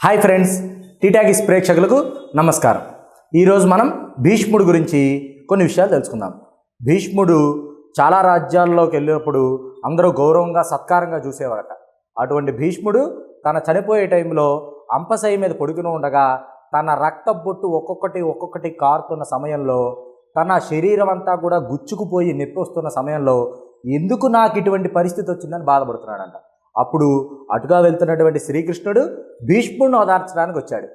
Hi friends టీటాగిస్ ప్రేక్షకులకు నమస్కారం. ఈరోజు మనం భీష్ముడు గురించి కొన్ని విషయాలు తెలుసుకుందాం. భీష్ముడు చాలా రాజ్యాల్లోకి వెళ్ళినప్పుడు అందరూ గౌరవంగా సత్కారంగా చూసేవారట. అటువంటి భీష్ముడు తన చనిపోయే టైంలో అంపశయ్య మీద పడుకుని ఉండగా తన రక్త బొట్టు ఒక్కొక్కటి ఒక్కొక్కటి కారుతున్న సమయంలో తన శరీరం అంతా కూడా గుచ్చుకుపోయి నొప్పి వస్తున్న సమయంలో ఎందుకు నాకు ఇటువంటి పరిస్థితి వచ్చిందని బాధపడుతున్నాడంట. అప్పుడు అటుగా వెళ్తున్నటువంటి శ్రీకృష్ణుడు భీష్ముడిని ఓదార్చడానికి వచ్చాడు.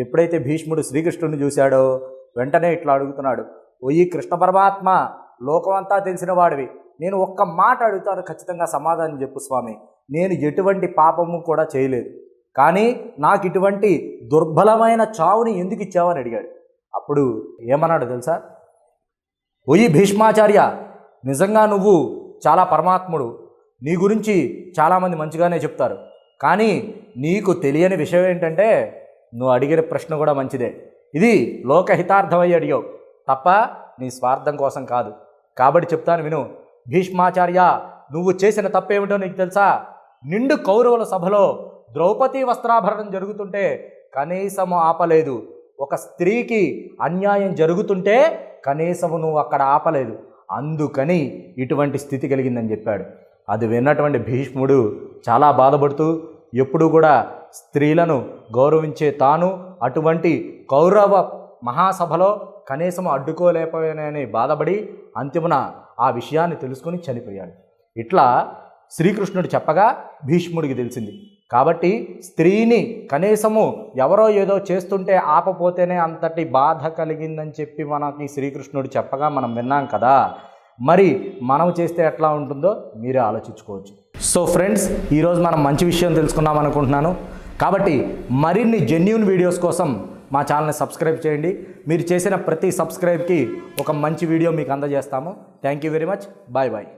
ఎప్పుడైతే భీష్ముడు శ్రీకృష్ణుడిని చూశాడో వెంటనే ఇట్లా అడుగుతున్నాడు. ఓయి కృష్ణ పరమాత్మ లోకమంతా తెలిసిన వాడివి నేను ఒక్క మాట అడుగుతాను ఖచ్చితంగా సమాధానం చెప్పు స్వామి. నేను ఎటువంటి పాపము కూడా చేయలేదు. కానీ నాకు ఇటువంటి దుర్బలమైన చావుని ఎందుకు ఇచ్చావని అడిగాడు. అప్పుడు ఏమన్నాడు తెలుసా? ఓయి భీష్మాచార్య నిజంగా నువ్వు చాలా పరమాత్ముడు. నీ గురించి చాలామంది మంచిగానే చెప్తారు. కానీ నీకు తెలియని విషయం ఏంటంటే నువ్వు అడిగిన ప్రశ్న కూడా మంచిదే. ఇది లోకహితార్థమై అడిగావు. తప్ప నీ స్వార్థం కోసం కాదు. కాబట్టి చెప్తాను విను. భీష్మాచార్య నువ్వు చేసిన తప్పేమిటో నీకు తెలుసా? నిండు కౌరవుల సభలో ద్రౌపది వస్త్రాభరణం జరుగుతుంటే కనీసము ఆపలేదు. ఒక స్త్రీకి అన్యాయం జరుగుతుంటే కనీసము నువ్వు అక్కడ ఆపలేదు. అందుకని ఇటువంటి స్థితి కలిగిందని చెప్పాడు. అది విన్నటువంటి భీష్ముడు చాలా బాధపడుతూ ఎప్పుడూ కూడా స్త్రీలను గౌరవించే తాను అటువంటి కౌరవ మహాసభలో కనీసం అడ్డుకోలేకపోయానని బాధపడి అంతిమున ఆ విషయాన్ని తెలుసుకుని చనిపోయాడు. ఇట్లా శ్రీకృష్ణుడు చెప్పగా భీష్ముడికి తెలిసింది. కాబట్టి స్త్రీని కనీసము ఎవరో ఏదో చేస్తుంటే ఆపపోతేనే అంతటి బాధ కలిగిందని చెప్పి మనకి శ్రీకృష్ణుడు చెప్పగా మనం విన్నాం కదా. మరి మనం చేస్తే ఎట్లా ఉంటుందో మీరే ఆలోచించుకోవచ్చు. సో ఫ్రెండ్స్ ఈరోజు మనం మంచి విషయం తెలుసుకున్నాం అనుకుంటున్నాను. కాబట్టి మరిన్ని జెన్యున్ వీడియోస్ కోసం మా ఛానల్ని సబ్స్క్రైబ్ చేయండి. మీరు చేసిన ప్రతి సబ్స్క్రైబ్కి ఒక మంచి వీడియో మీకు అందజేస్తాము. Thank you very much bye bye